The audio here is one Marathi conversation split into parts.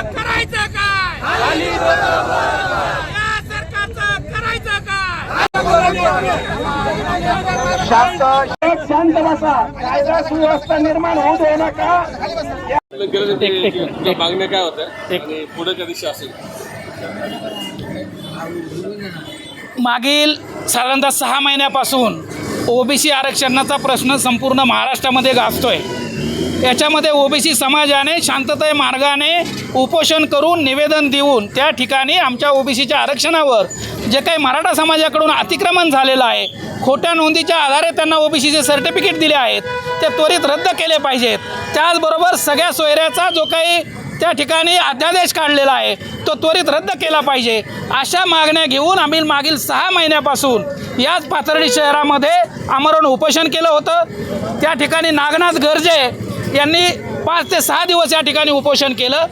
या सरकारचं करायचं काय? शांत एक शांत बसा. कायदा सुव्यवस्था निर्माण होऊ देऊ नका. तुमच्या मागण्या काय होत्या? आणि पुढे कधी असेल मागील साधारणतः सहा महिन्यापासून ओबीसी आरक्षणाचा प्रश्न संपूर्ण महाराष्ट्रामध्ये गाजतोय. याच्यामध्ये ओबीसी समाजाने शांततेय मार्गाने उपोषण करून निवेदन देऊन त्या ठिकाणी आमच्या ओबीसीच्या आरक्षणावर जे काही मराठा समाजाकडून अतिक्रमण झालेलं आहे खोट्या नोंदीच्या आधारे त्यांना ओबीसीचे सर्टिफिकेट दिले आहेत ते त्वरित रद्द केले पाहिजेत. त्याचबरोबर सगळ्या सोयऱ्याचा जो काही त्या ठिकाणी अध्यादेश काढलेला आहे तो त्वरित रद्द केला पाहिजे. अशा मागण्या घेऊन आम्ही मागील सहा महिन्यापासून याच पाथर्डी शहरामध्ये आमरण उपोषण केलं होतं. त्या ठिकाणी नागनाथ गर्जे यांनी पाच ते सहा दिवस या ठिकाणी उपोषण केलं.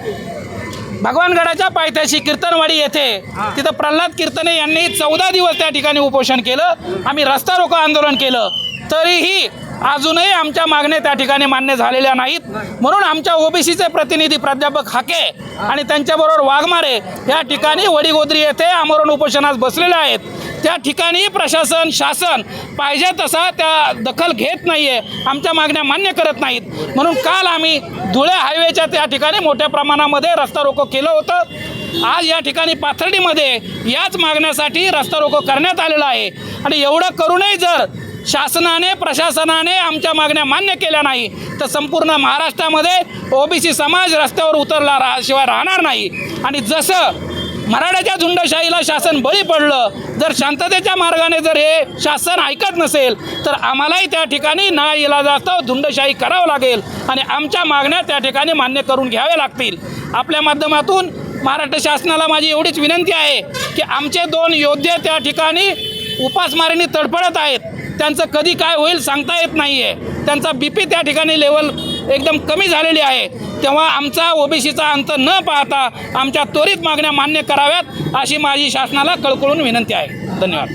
भगवानगडाच्या पायथ्याशी कीर्तनवाडी येथे तिथं प्रल्हाद कीर्तने यांनी चौदा दिवस त्या ठिकाणी उपोषण केलं. आम्ही रस्ता रोको आंदोलन केलं. तरीही अजूनही आमच्या मागण्या त्या ठिकाणी मान्य झालेल्या नाहीत. म्हणून आमच्या ओबीसीचे प्रतिनिधी प्राध्यापक हाके आणि त्यांच्याबरोबर वाघमारे या ठिकाणी वडीगोद्री येथे आमरण उपोषणास बसलेले आहेत. त्या ठिकाणी प्रशासन शासन पाहिजे तसा त्या दखल घेत नाही आहे आमच्या मागण्या मान्य करत नाहीत. म्हणून काल आम्ही धुळे हायवेच्या त्या ठिकाणी मोठ्या प्रमाणामध्ये रस्ता रोको केलं होतं. आज या ठिकाणी पाथर्डीमध्ये याच मागण्यासाठी रस्ता रोको करण्यात आलेला आहे. आणि एवढं करूनही जर शासनाने प्रशासनाने आमच्या मागण्या मान्य केल्या नाही तर संपूर्ण महाराष्ट्रामध्ये ओबीसी समाज रस्त्यावर उतरला रा शिवाय राहणार नाही. आणि जसं मराठ्याच्या झुंडशाहीला शासन बळी पडलं. जर शांततेच्या मार्गाने जर हे शासन ऐकत नसेल तर आम्हालाही त्या ठिकाणी ना इलाजास्तव झुंडशाही करावं लागेल. आणि आमच्या मागण्या त्या ठिकाणी मान्य करून घ्याव्या लागतील. आपल्या माध्यमातून महाराष्ट्र शासनाला माझी एवढीच विनंती आहे की आमचे दोन योद्धे त्या ठिकाणी उपासमारीने तडफडत आहेत. त्यांचं कधी काय होईल सांगता येत नाही आहे त्यांचा बी पी त्या ठिकाणी लेवल एकदम कमी झालेली आहे. तेव्हा आमचा ओबीसीचा अंत न पाहता आमच्या त्वरित मागण्या मान्य कराव्यात अशी माझी शासनाला कळकळून विनंती आहे. धन्यवाद.